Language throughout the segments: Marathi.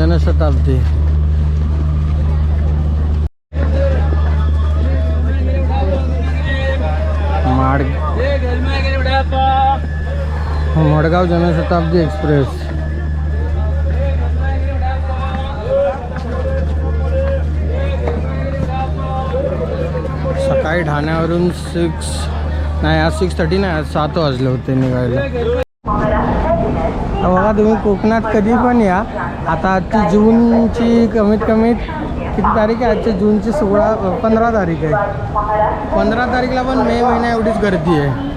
जनशताब्दी माड मडगाव जनशताब्दी एक्सप्रेस. सकाळी ठाण्यावरून सिक्स नाही आज सिक्स थर्टी नाही आज सात वाजले होते निघायला. बघा तुम्ही कोकणात कधी पण या. आता आजची जूनची कमीत कमी किती तारीख आहे? आजची जूनची सोळा पंधरा तारीख आहे. पंधरा तारीखला पण मे महिन्या एवढीच गर्दी आहे.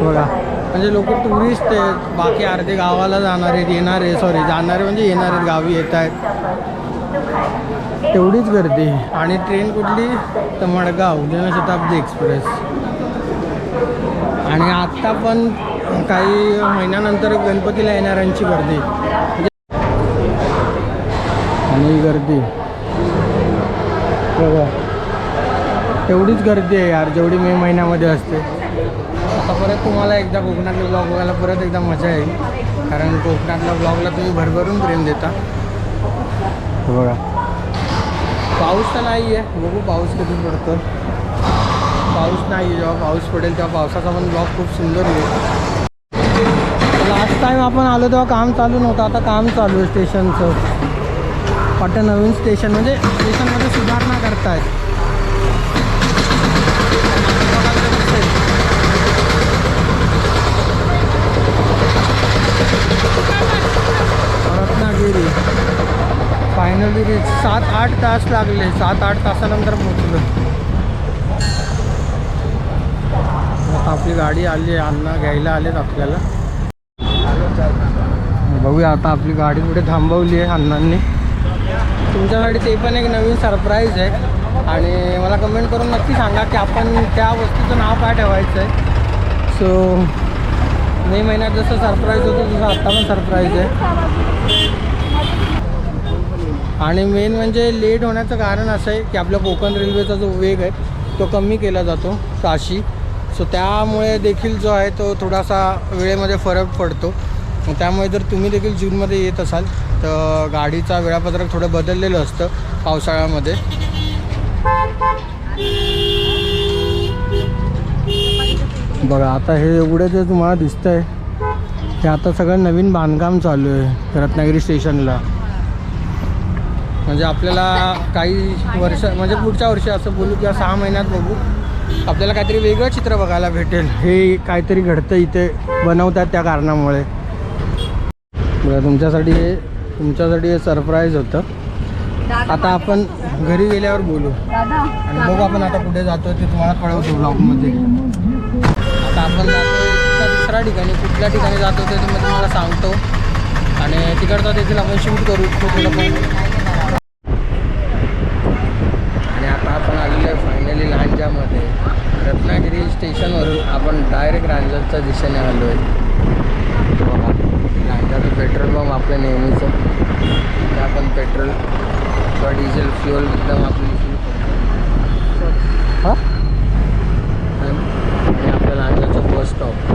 बघा म्हणजे लोक टुरिस्ट आहेत. बाकी अर्धे गावाला जाणार आहेत येणारे सॉरी जाणारे म्हणजे येणार आहेत गावी येत आहेत. तेवढीच गर्दी आणि ट्रेन कुठली? तर मडगाव जनशताब्दी एक्सप्रेस. आणि आत्ता पण काही महिन्यानंतर गणपतीला येणाऱ्यांची गर्दी. आणि गर्दी. बघा तेवढीच गर्दी आहे यार जेवढी मे महिन्यामध्ये असते. आता परत तुम्हाला एकदा कोकणातले ब्लॉग बघायला परत एकदा मजा येईल. कारण कोकणातल्या ब्लॉगला तुम्ही भरभरून प्रेम देता. बघा. पाऊस तर नाही आहे बघू पाऊस कधी पडतो पाऊस नाही आहे जेव्हा पाऊस पडेल तेव्हा पावसाचा पण ब्लॉग खूप सुंदर येईल. टाईम आपण आलो तेव्हा काम चालू नव्हतं. आता काम चालू आहे स्टेशनचं. वाटतं नवीन स्टेशन म्हणजे स्टेशनमध्ये सुधारणा करतायत. रत्नागिरी. फायनली रीच सात आठ तास लागले. सात आठ तासानंतर पोचलो आता आपली गाडी आली आहे घ्यायला आलेत आपल्याला. बघूया आता आपली गाडी पुढे थांबवली आहे अण्णांनी. तुमच्यासाठी ते पण एक नवीन सरप्राईज आहे. आणि मला कमेंट करून नक्की सांगा की आपण त्या वस्तूचं नाव काय ठेवायचं आहे सो मे महिन्यात जसं सरप्राईज होतं तसं आत्ता पण सरप्राईज आहे. आणि मेन म्हणजे लेट होण्याचं कारण असं आहे की आपल्या कोकण रेल्वेचा जो वेग आहे तो कमी केला जातो ताशी सो त्यामुळे देखील जो आहे तो थोडासा वेळेमध्ये फरक पडतो. मग त्यामुळे जर तुम्ही देखील जूनमध्ये येत असाल तर गाडीचा वेळापत्रक थोडं बदललेलं असतं पावसाळ्यामध्ये. बघा आता हे एवढं जे तुम्हाला दिसतं आहे हे आता सगळं नवीन बांधकाम चालू आहे रत्नागिरी स्टेशनला. म्हणजे आपल्याला काही वर्ष म्हणजे पुढच्या वर्षी असं बोलू किंवा सहा महिन्यात बघू. आपल्याला काहीतरी वेगळं चित्र बघायला भेटेल. हे काहीतरी घडतं इथे बनवतात त्या कारणामुळे. बरं तुमच्यासाठी हे तुमच्यासाठी हे सरप्राईज होतं. आता आपण घरी गेल्यावर बोलू. आणि बघू आपण आता कुठे जातो ते तुम्हाला कळवतो ब्लॉगमध्ये आता आपण जातो दुसऱ्या ठिकाणी. कुठल्या ठिकाणी जातो ते मी तुम्हाला सांगतो. आणि तिकडचा देखील आपण शूट करू. थोडं पण. आणि आता आपण आलेलो आहे फायनली लांजामध्ये रत्नागिरी स्टेशनवरून आपण डायरेक्ट रांजणच्या दिशेने आलो आहे बघा बाकी पेट्रोल पंप आपलं नेहमीचं. इथे आपण पेट्रोल. किंवा डिझेल फ्युअल एकदम आपली हां आणि आपल्या लांजाचं बस स्टॉप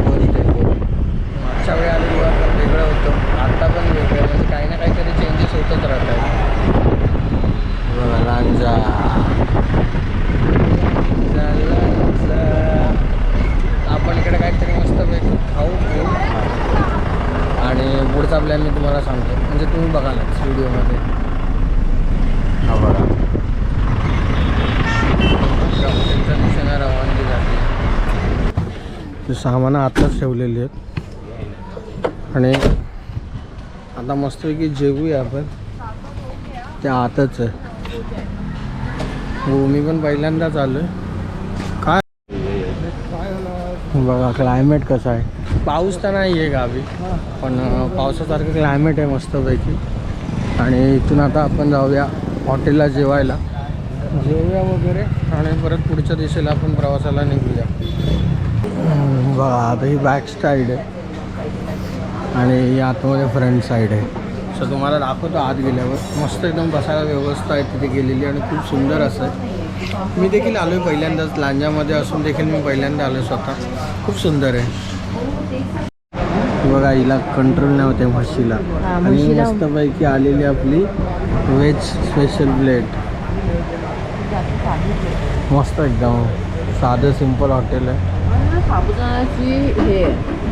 बस डेपो मागच्या वेळी आलेलो आपण वेगळं होतं आता पण वेगळं आहे. म्हणजे काही ना काहीतरी चेंजेस होतच राहतात बघा लांजा लांजा. आपण इकडे काहीतरी मस्त पैकी खाऊ घेऊ त्याचा प्लॅन मी तुम्हाला सांगतो. म्हणजे तुम्ही बघालच व्हिडिओमध्ये. हा बघा. त्यांच्या दिशेने रवानगी झाली ते सामानं आताच ठेवलेली आहेत. आणि आता मस्तपैकी जेवूया आपण. त्या आतच आहे. हो मी पण पहिल्यांदाच आलो आहे काय? बघा क्लायमेट कसं आहे. पाऊस तर नाही आहे गावी पण पावसासारखं क्लायमेट आहे मस्तपैकी. आणि इथून आता आपण जाऊया हॉटेलला जेवायला. जेवूया वगैरे आणि परत पुढच्या दिशेला आपण प्रवासाला निघूया. बघा आता ही बॅक साईड आहे. आणि आतमध्ये फ्रंट साईड आहे. सो तुम्हाला दाखवतो आत गेल्यावर. मस्त एकदम बसायला व्यवस्था आहे तिथे गेलेली आणि खूप सुंदर असं आहे. मी देखील आलो आहे पहिल्यांदाच. लांजामध्ये असून देखील मी पहिल्यांदा आलो स्वतः. खूप सुंदर आहे. बघा हिला कंट्रोल नाही होते म्हशीला. आणि मस्तपैकी आलेली आपली व्हेज स्पेशल प्लेट मस्त एकदम. साधं सिंपल हॉटेल आहे. हे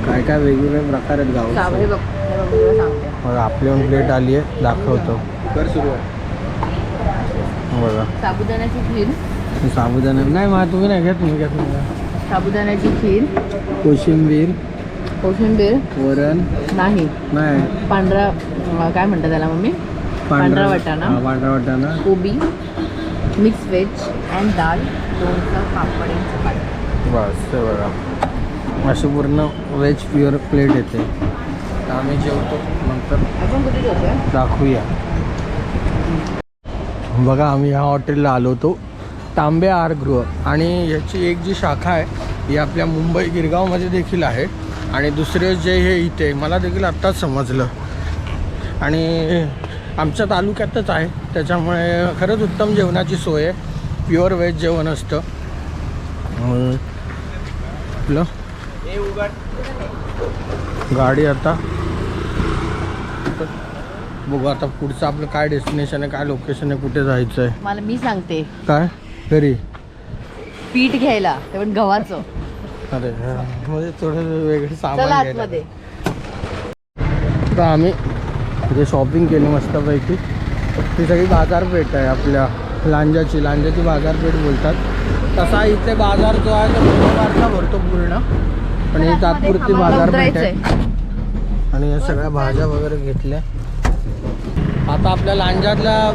काय काय वेगवेगळे प्रकार आहेत गाव बघ आपली पण प्लेट आली आहे. दाखवतो. कर सुरू. बघा. साबुदाण्याची खीर. साबुदाणा नाही मा तुम्ही नाही घेत मी घेत नाही. साबुदाण्याची खीर. कोशिंबीर. कोशिंबीर वरण? नाही. नाही. पांढरा अं, काय म्हणतात त्याला मम्मी? पांढरा वाटाणा. हा, पांढरा वाटाणा. कोबी मिक्स व्हेज अँड डाळ लोणचं पापड आणि चपाती. बस बघा. अशी पूर्ण व्हेज प्युअर प्लेट येते. तर आम्ही जेवतो. नंतर आपण कुठे जेवतोय? दाखवूया. बघा आम्ही ह्या हॉटेलला आलो होतो. तांबे आहार गृह. आणि याची एक जी शाखा आहे ही आपल्या मुंबई गिरगावमध्ये देखील आहे. आणि दुसरे जे हे इथे मला देखील आत्ताच समजलं. आणि आमच्या तालुक्यातच आहे. त्याच्यामुळे खरंच उत्तम जेवणाची सोय आहे. प्युअर व्हेज जेवण असतं. आपलं गाडी आता. बघू आता पुढचं आपलं काय डेस्टिनेशन आहे काय लोकेशन आहे कुठे जायचं आहे मला मी सांगते. काय? घरी. पीठ घ्यायला पण गव्हाचं. अरे म्हणजे थोडं वेगळं चला सामान घ्यायला. आतमध्ये. तर आम्ही जे शॉपिंग केली मस्तपैकी. ती सगळी बाजारपेठ आहे आपल्या लांजाची. लांजाची बाजारपेठ बोलतात. तसा इथे बाजार जो आहे तो गुरुवारचा भरतो पूर्ण. पण ही तात्पुरती आम्हाला बाजारपेठ आहे. उतरायचंय. आणि या सगळ्या भाज्या वगैरे घेतल्या. आता आपल्या लांजातल्या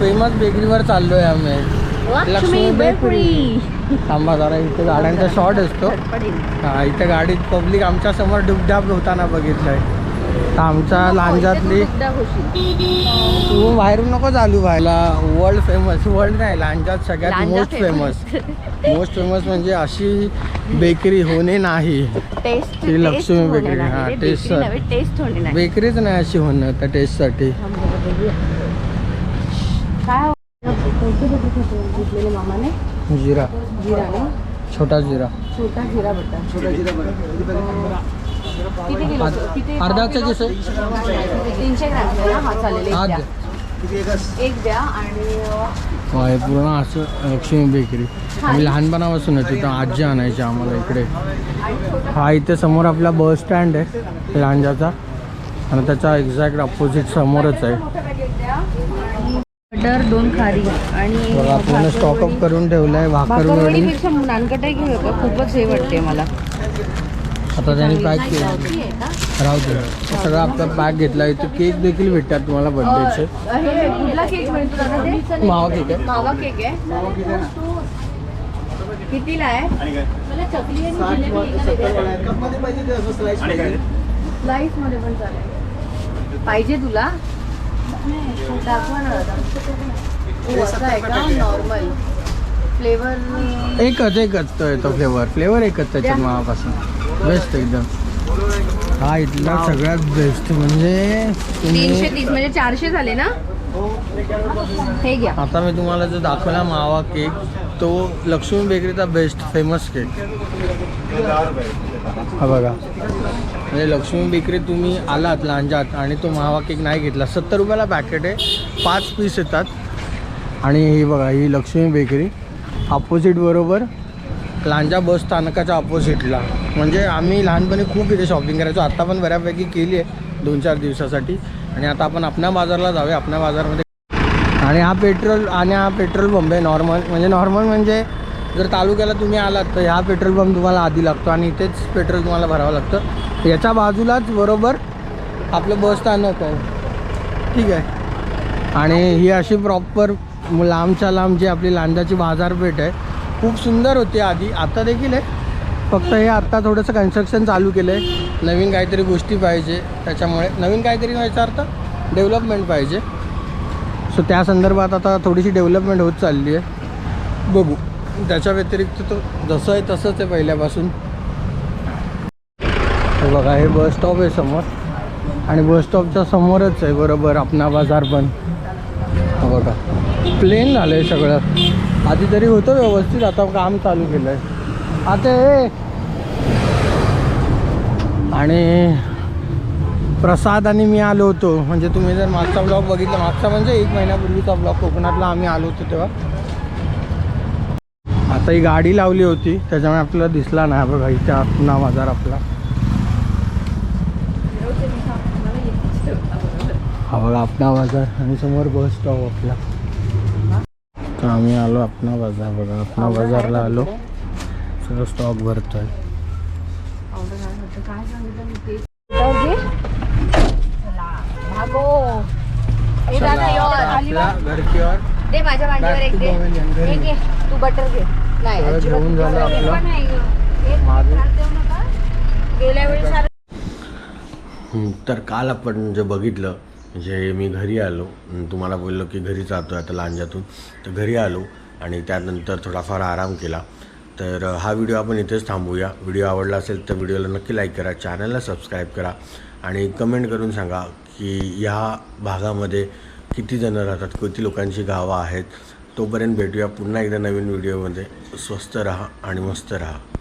फेमस बेकरीवर चाललोय आम्ही. लक्ष्मी बेकरी थांबा जरा इथे गाड्यांचा शॉर्ट असतो. हा इथे गाडीत पब्लिक आमच्यासमोर डुबडाब होताना बघितलंय. आमच्या लांजातली तू बाहेरून नको चालू व्हायला वर्ल्ड फेमस वर्ल्ड नाही लांजात सगळ्यात मोस्ट फेमस मोस्ट फेमस म्हणजे अशी बेकरी होणे नाही. ती लक्ष्मी बेकरी, हा. टेस्ट बेकरीच नाही अशी होणं त्या टेस्टसाठी घेतलेले मामाने जिरा. जिरा ना? छोटा जिरा. छोटा जिरा बटा किती किलो? किती अर्धाचं कसं तीनशे ग्रॅम हा चालेल. एक हा द्या. एक द्या आणि हो, पूर्ण असं लक्ष्मी बेकरी. आम्ही लहानपणापासून तिथं आजी आणायची आम्हाला इकडे. हा इथे समोर आपला बस स्टँड आहे लांजाचा. आणि त्याच्या एक्झॅक्ट अपोजिट समोरच आहे. बटर दोन खारी आणि पूर्ण स्टॉकअप करून ठेवलं आहे भाकरवडी. भाकरवडीपेक्षा नानकटाई घेऊ का खूपच हे वाटते मला. आता त्यांनी पॅक केलं. राहू दे. हे सगळं आपला पॅक घेतला इथे केक देखील भेटतात तुम्हाला बर्थडेचे कुठला केक मिळतो? मावा केक आहे. मावा केक आहे. कितीला आहे? मला चकली आणि जिलेबी स्लाइसमध्ये पण चालेल. पाहिजे तुला? दाखवा ना दादा ओ, असं आहे का नॉर्मल फ्लेवर एकच एकच तो येतो फ्लेवर फ्लेवर एकच त्याच्यात मावापासून बेस्ट एकदम. हा इथला सगळ्यात बेस्ट म्हणजे तीनशे तीस म्हणजे चारशे झाले ना? हे घ्या. आता मी तुम्हाला जो दाखवला मावा केक तो लक्ष्मी बेकरीचा बेस्ट फेमस केक हा बघा. म्हणजे लक्ष्मी बेकरी तुम्ही आलात लांजात आणि तो महावा केक नाही घेतला. सत्तर रुपयाला पॅकेट आहे. पाच पीस येतात. आणि ही बघा ही लक्ष्मी बेकरी. ऑपोजिट बरोबर लांजा बस स्थानकाच्या अपोजिटला म्हणजे आम्ही लहानपणी खूप इथे शॉपिंग करायचो. आत्ता पण बऱ्यापैकी केली आहे. दोन चार दिवसासाठी. आणि आता आपण आपल्या बाजारला जाऊया. आपल्या बाजारमध्ये आणि हा पेट्रोल आणि हा पेट्रोल पंप आहे नॉर्मल म्हणजे नॉर्मल म्हणजे जर तालुक्याला तुम्ही आलात तर ह्या पेट्रोल पंप तुम्हाला आधी लागतो आणि इथेच पेट्रोल तुम्हाला भरावं लागतं. याच्या बाजूलाच बरोबर आपलं बस स्थानक आहे. ठीक आहे. आणि ही अशी प्रॉपर लांबच्या लांब जी आपली लांजाची बाजारपेठ आहे खूप सुंदर होती आधी. आता देखील आहे. फक्त हे आत्ता थोडंसं कन्स्ट्रक्शन चालू केलं आहे नवीन काहीतरी गोष्टी पाहिजे त्याच्यामुळे. नवीन काहीतरी व्हायचा अर्थ डेव्हलपमेंट पाहिजे. सो त्या संदर्भात आता थोडीशी डेव्हलपमेंट होत चालली आहे. बघू. त्याच्या व्यतिरिक्त तो जसं आहे तसंच आहे पहिल्यापासून. बघा हे बस स्टॉप आहे समोर. आणि बस स्टॉपच्या समोरच आहे बरोबर आपणा बाजार पण बघा. प्लेन झालं आहे सगळं. आधी तरी होतं व्यवस्थित आता काम चालू केलं आहे आता हे. आणि प्रसाद आणि मी आलो होतो. म्हणजे तुम्ही जर मागचा ब्लॉग बघितला मागचा म्हणजे एक महिन्यापूर्वीचा ब्लॉग कोकणातला आम्ही आलो होतो तेव्हा. आता ही गाडी लावली होती त्याच्यामुळे आपल्याला दिसला नाही बघा इथे पुन्हा बाजार आपला. हा बघा आपणा बाजार आणि समोर बस स्टॉप आपला. तर आम्ही आलो आपणा बाजार बघा आपणा बाजारला आलो. सगळं स्टॉक भरतोय. दे माझ्या मांडीवर एक दे. हे घे तू बटर घे नाही अजिबात हे. पण गं. हे देऊ नका. गेल्या वेळी सारं हं, तर काल आपण जे बघितलं जे मी घरी आलो अं, तुम्हाला बोललो की घरी जातो आहे आता लांजातून तर घरी आलो आणि त्यानंतर थोडाफार आराम केला तर अ, हा व्हिडिओ आपण इथेच थांबूया व्हिडिओ आवडला असेल तर व्हिडिओला नक्की लाईक करा चॅनलला सबस्क्राईब करा आणि कमेंट करून सांगा की ह्या भागामध्ये किती जणं राहतात किती लोकांची गावं आहेत तोपर्यंत भेटूया पुन्हा एकदा नवीन व्हिडिओमध्ये. स्वस्त राहा आणि मस्त राहा.